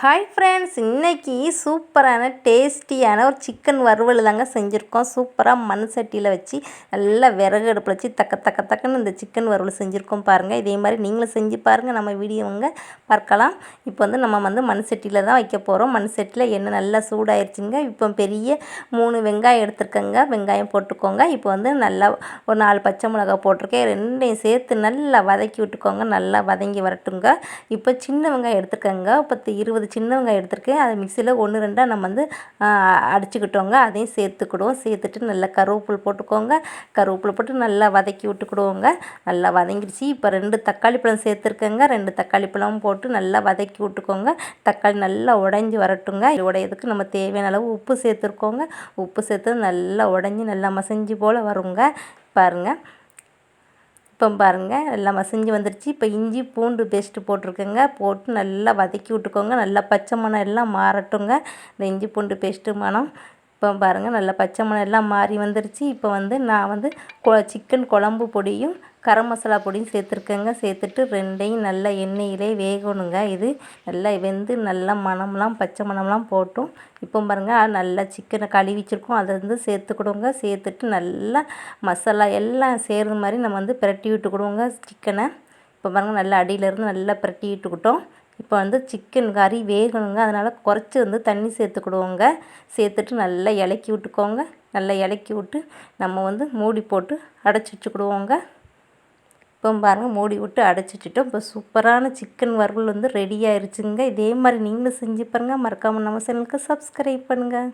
Hi friends இன்றைக்கி சூப்பரான டேஸ்டியான ஒரு சிக்கன் வறுவல் தாங்க செஞ்சுருக்கோம். சூப்பராக மண் சட்டியில் வச்சு நல்லா விறகு அடுப்பில் வச்சு தக்க தக்க தக்கன்னு இந்த சிக்கன் வறுவல் செஞ்சுருக்கோம் பாருங்கள் இதே மாதிரி நீங்களும் செஞ்சு பாருங்கள் நம்ம வீடியோங்க பார்க்கலாம். இப்போ வந்து நம்ம வந்து மண் சட்டியில் தான் வைக்க போகிறோம் மண் சட்டியில் எண்ணெய் நல்லா சூடாயிருச்சுங்க. இப்போ பெரிய மூணு வெங்காயம் எடுத்துருக்கேங்க. வெங்காயம் போட்டுக்கோங்க. இப்போ வந்து நல்லா ஒரு நாலு பச்சை மிளகா போட்டிருக்கேன். ரெண்டையும் சேர்த்து நல்லா வதக்கி விட்டுக்கோங்க. நல்லா வதங்கி வரட்டுங்க. இப்போ சின்ன வெங்காயம் எடுத்துக்கோங்க பத்து இருபது சின்ன வெங்காயம் எடுத்திருக்கேன். அதை மிக்சியில் ஒன்று ரெண்டாக நம்ம வந்து அடிச்சுக்கிட்டோங்க. அதையும் சேர்த்துக்கிடுவோம். சேர்த்துட்டு நல்லா கருவேப்பில் போட்டுக்கோங்க. கருவேப்பில் போட்டு நல்லா வதக்கி விட்டுக்கிடுவோங்க. நல்லா வதங்கிடுச்சு. இப்போ ரெண்டு தக்காளி பழம் சேர்த்துருக்கேங்க. ரெண்டு தக்காளி பழமும் போட்டு நல்லா வதக்கி விட்டுக்கோங்க. தக்காளி நல்லா உடஞ்சி வரட்டுங்க. உடையதுக்கு நம்ம தேவையான அளவு உப்பு சேர்த்துருக்கோங்க. உப்பு சேர்த்து நல்லா உடஞ்சி நல்லா மசஞ்சி போல் வருங்க. பாருங்கள் இப்போ பாருங்கள் எல்லாம் மசிஞ்சு வந்துருச்சு. இப்போ இஞ்சி பூண்டு பேஸ்ட்டு போட்டிருக்கேங்க. போட்டு நல்லா வதக்கி விட்டுக்கோங்க. நல்லா பச்சை மணம் எல்லாம் மாறட்டுங்க. இந்த இஞ்சி பூண்டு பேஸ்ட்டு மணம் இப்போ பாருங்கள் நல்லா பச்சை மணம் எல்லாம் மாறி வந்துருச்சு. இப்போ வந்து நான் வந்து சிக்கன் குழம்பு பொடியும் கரம் மசாலா பொடியும் சேர்த்துருக்கேங்க. சேர்த்துட்டு ரெண்டையும் நல்லா எண்ணெயிலே வேகணுங்க. இது நல்லா வெந்து நல்லா மணம்லாம் பச்சை மணம்லாம் போட்டும். இப்போ பாருங்கள் நல்லா சிக்கனை கழுவி வச்சுருக்கோம். அதை வந்து சேர்த்துக்கிடுவோங்க சேர்த்துட்டு நல்லா மசாலா எல்லாம் சேர்கிற மாதிரி நம்ம வந்து பிரட்டி விட்டுக்கிடுவோங்க சிக்கனை இப்போ பாருங்கள் நல்லா அடியிலேருந்து நல்லா பிரட்டி விட்டுக்கிட்டோம். இப்போ வந்து சிக்கன் கறி வேகணுங்க. அதனால் குறைச்சி வந்து தண்ணி சேர்த்துக்கிடுவோங்க. சேர்த்துட்டு நல்லா இலக்கி விட்டுக்கோங்க. நல்லா இலக்கி விட்டு நம்ம வந்து மூடி போட்டு அடைச்சி வச்சுக்கிடுவோங்க. இப்போ பாருங்கள் மூடி விட்டு அடைச்சி வச்சுட்டோம். இப்போ சூப்பரான சிக்கன் வறுவல் வந்து ரெடி ஆயிடுச்சுங்க இதே மாதிரி நீங்களும் செஞ்சு பாருங்கள் மறக்காமல் நம்ம சேனலுக்கு சப்ஸ்கிரைப் பண்ணுங்கள்